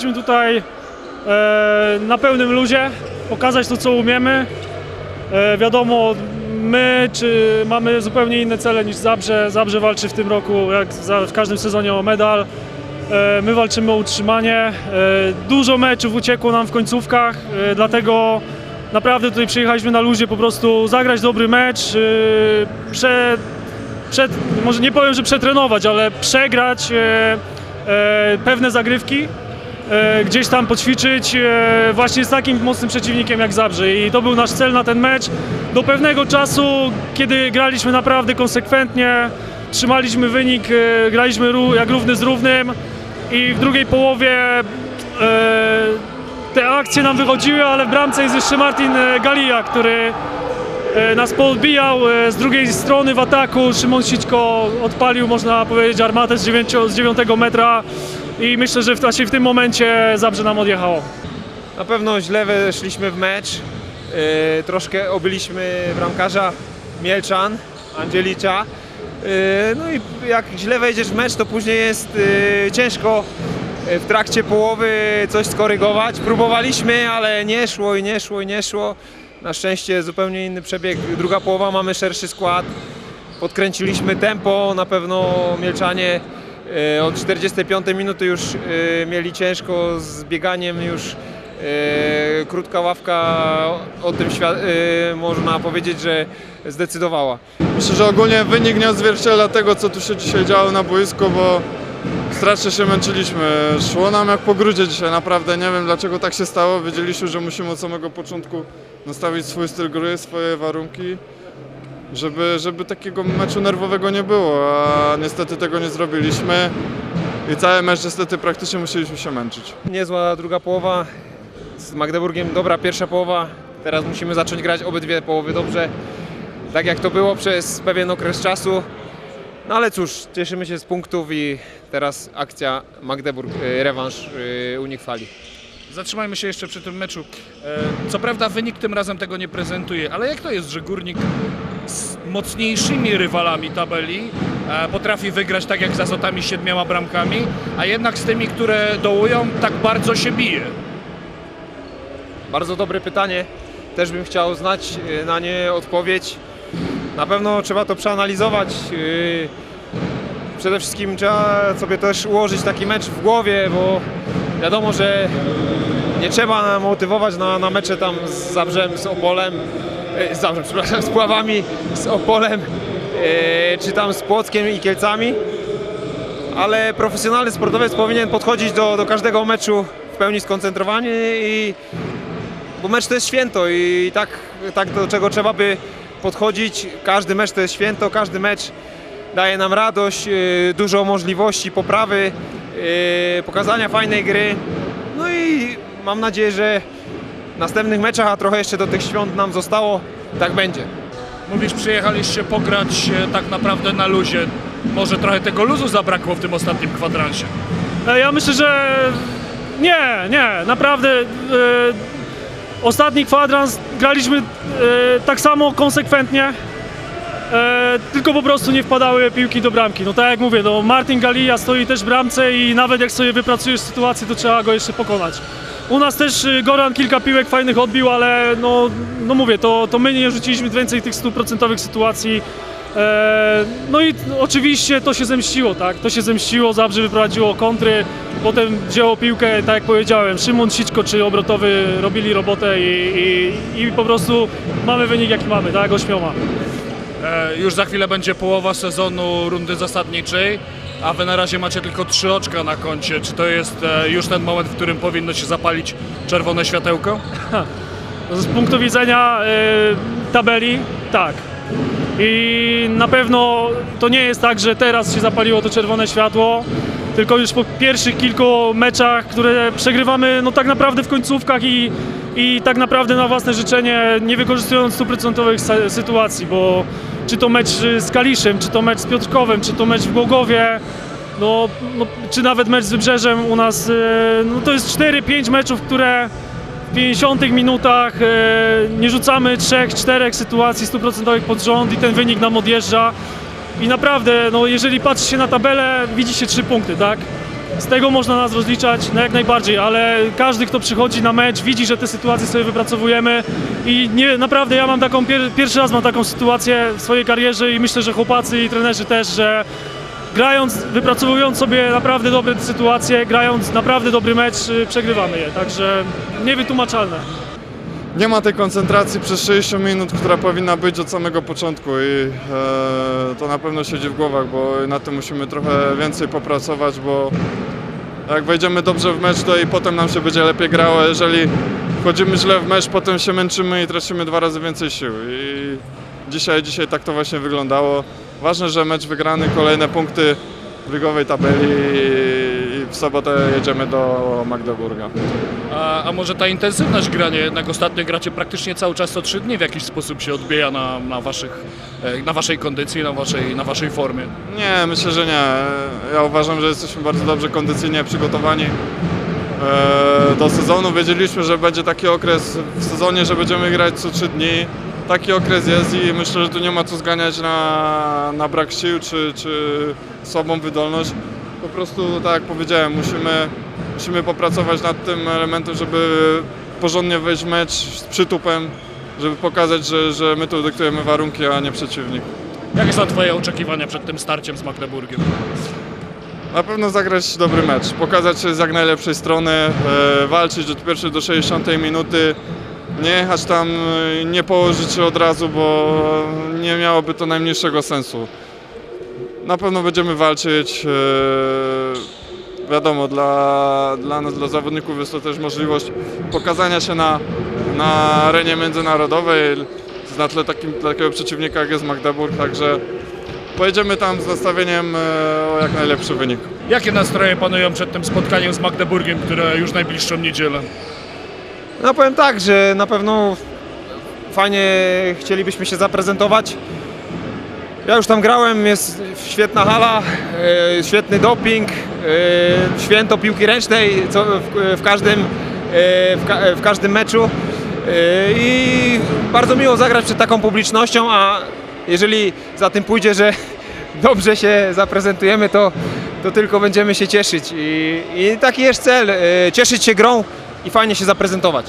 przyjechaliśmy tutaj e, na pełnym luzie, pokazać to, co umiemy. E, wiadomo, my czy mamy zupełnie inne cele niż Zabrze. Zabrze walczy w tym roku, jak w każdym sezonie, o medal. E, my walczymy o utrzymanie. Dużo meczów uciekło nam w końcówkach, dlatego naprawdę tutaj przyjechaliśmy na luzie po prostu zagrać dobry mecz, prze, przed, może nie powiem, że przetrenować, ale przegrać pewne zagrywki, gdzieś tam poćwiczyć e, właśnie z takim mocnym przeciwnikiem jak Zabrze i to był nasz cel na ten mecz. Do pewnego czasu, kiedy graliśmy naprawdę konsekwentnie, trzymaliśmy wynik, e, graliśmy jak równy z równym i w drugiej połowie e, te akcje nam wychodziły, ale w bramce jest jeszcze Martin e, Galia, który e, nas poodbijał. E, Z drugiej strony w ataku Szymon Sićko odpalił, można powiedzieć, armatę z 9, z 9 metra i myślę, że w, właśnie w tym momencie Zabrze nam odjechało. Na pewno źle weszliśmy w mecz. Yy, troszkę obyliśmy bramkarza Mielczan, Angelicza. Yy, no i jak źle wejdziesz w mecz, to później jest yy, ciężko yy, w trakcie połowy coś skorygować. Próbowaliśmy, ale nie szło i nie szło i nie szło. Na szczęście zupełnie inny przebieg. Druga połowa, mamy szerszy skład. Podkręciliśmy tempo, na pewno Mielczanie od 45 minuty już e, mieli ciężko z bieganiem już e, krótka ławka o tym e, można powiedzieć, że zdecydowała. Myślę, że ogólnie wynik nie odzwierciedla tego, co tu się dzisiaj działo na boisku, bo strasznie się męczyliśmy. Szło nam jak po grudzie dzisiaj, naprawdę. Nie wiem dlaczego tak się stało. Wiedzieliśmy, że musimy od samego początku nastawić swój styl gry, swoje warunki, żeby, żeby takiego meczu nerwowego nie było, a niestety tego nie zrobiliśmy. I cały mecz niestety praktycznie musieliśmy się męczyć. Niezła druga połowa, z Magdeburgiem dobra pierwsza połowa. Teraz musimy zacząć grać obydwie połowy dobrze, tak jak to było przez pewien okres czasu. No ale cóż, cieszymy się z punktów i teraz akcja Magdeburg, e, rewanż e, u nich fali. Zatrzymajmy się jeszcze przy tym meczu. E, Co prawda wynik tym razem tego nie prezentuje, ale jak to jest, że Górnik z mocniejszymi rywalami tabeli e, potrafi wygrać tak jak z Azotami siedmioma bramkami, a jednak z tymi, które dołują, tak bardzo się bije? Bardzo dobre pytanie. Też bym chciał znać e, na nie odpowiedź. Na pewno trzeba to przeanalizować. Przede wszystkim trzeba sobie też ułożyć taki mecz w głowie, bo wiadomo, że nie trzeba motywować na, na mecze tam z Zabrzem, z Opolem, e, z Zabrzem, przepraszam, z Pławami, z Opolem, e, czy tam z Płockiem i Kielcami. Ale profesjonalny sportowiec powinien podchodzić do, do każdego meczu w pełni skoncentrowany i bo mecz to jest święto i tak, tak do czego trzeba by podchodzić. Każdy mecz to jest święto, każdy mecz daje nam radość, yy, dużo możliwości poprawy, pokazania fajnej gry. No i mam nadzieję, że w następnych meczach, a trochę jeszcze do tych świąt nam zostało, tak będzie. Mówisz, przyjechaliście pograć e, tak naprawdę na luzie. Może trochę tego luzu zabrakło w tym ostatnim kwadransie. E, Ja myślę, że nie, nie, naprawdę. E, ostatni kwadrans graliśmy e, tak samo konsekwentnie, e, tylko po prostu nie wpadały piłki do bramki. No tak jak mówię, no Martin Galia stoi też w bramce i nawet jak sobie wypracujesz sytuację, to trzeba go jeszcze pokonać. U nas też e, Goran kilka piłek fajnych odbił, ale no, no mówię, to, to my nie rzuciliśmy więcej tych stuprocentowych sytuacji. E, No i oczywiście to się zemściło, tak? To się zemściło, Zabrze wyprowadziło kontry, potem wzięło piłkę, tak jak powiedziałem, Szymon Sićko czy Obrotowy robili robotę i, i, i po prostu mamy wynik jaki mamy, tak? Ośmioma. E, Już za chwilę będzie połowa sezonu rundy zasadniczej, a wy na razie macie tylko trzy oczka na koncie. Czy to jest e, już ten moment, w którym powinno się zapalić czerwone światełko? Z punktu widzenia e, tabeli, tak. I na pewno to nie jest tak, że teraz się zapaliło to czerwone światło, tylko już po pierwszych kilku meczach, które przegrywamy no tak naprawdę w końcówkach i, i tak naprawdę na własne życzenie, nie wykorzystując stuprocentowych sytuacji, bo czy to mecz z Kaliszem, czy to mecz z Piotrkowem, czy to mecz w Głogowie, no, no, czy nawet mecz z Wybrzeżem u nas, e, no to jest 4-5 meczów, które w 50 minutach e, nie rzucamy 3-4 sytuacji stuprocentowych pod rząd i ten wynik nam odjeżdża. I naprawdę, no jeżeli patrzy się na tabelę, widzi się 3 punkty, tak? z tego można nas rozliczać no jak najbardziej, ale każdy, kto przychodzi na mecz, widzi, że te sytuacje sobie wypracowujemy i nie, naprawdę ja mam taką, pier, pierwszy raz mam taką sytuację w swojej karierze i myślę, że chłopacy i trenerzy też, że grając, wypracowując sobie naprawdę dobre sytuacje, grając naprawdę dobry mecz, y, przegrywamy je, także niewytłumaczalne. Nie ma tej koncentracji przez 60 minut, która powinna być od samego początku i e, to na pewno siedzi w głowach, bo na tym musimy trochę więcej popracować, bo jak wejdziemy dobrze w mecz, to i potem nam się będzie lepiej grało, jeżeli wchodzimy źle w mecz, potem się męczymy i tracimy dwa razy więcej sił i dzisiaj, dzisiaj tak to właśnie wyglądało. Ważne, że mecz wygrany, kolejne punkty w ligowej tabeli w sobotę jedziemy do Magdeburga. A, a może ta intensywność grania, jednak ostatnio gracie praktycznie cały czas co trzy dni, w jakiś sposób się odbija na, na, waszych, e, na waszej kondycji, na waszej, na waszej formie? Nie, myślę, że nie. Ja uważam, że jesteśmy bardzo dobrze kondycyjnie przygotowani e, do sezonu. Wiedzieliśmy, że będzie taki okres w sezonie, że będziemy grać co trzy dni. Taki okres jest i myślę, że tu nie ma co zganiać na, na brak sił czy, czy słabą wydolność. Po prostu, tak jak powiedziałem, musimy, musimy popracować nad tym elementem, żeby porządnie wejść w mecz z przytupem, żeby pokazać, że, że my tu dyktujemy warunki, a nie przeciwnik. Jakie są twoje oczekiwania przed tym starciem z Magdeburgiem? Na pewno zagrać dobry mecz, pokazać się z jak najlepszej strony, e, walczyć od pierwszej do 60 minuty, nie jechać tam, e, nie położyć się od razu, bo nie miałoby to najmniejszego sensu. Na pewno będziemy walczyć. E, wiadomo, dla, dla nas, dla zawodników jest to też możliwość pokazania się na, na arenie międzynarodowej na tle takim, takiego przeciwnika jak jest Magdeburg, także pojedziemy tam z nastawieniem e, o jak najlepszy wynik. Jakie nastroje panują przed tym spotkaniem z Magdeburgiem, które już najbliższą niedzielę? No powiem tak, że na pewno fajnie chcielibyśmy się zaprezentować. Ja już tam grałem, jest świetna hala, e, świetny doping, e, święto piłki ręcznej w, każdym, e, w, ka, w każdym meczu. I bardzo miło zagrać przed taką publicznością, a jeżeli za tym pójdzie, że dobrze się zaprezentujemy, to, to tylko będziemy się cieszyć. I, i taki jest cel, cieszyć się grą i fajnie się zaprezentować.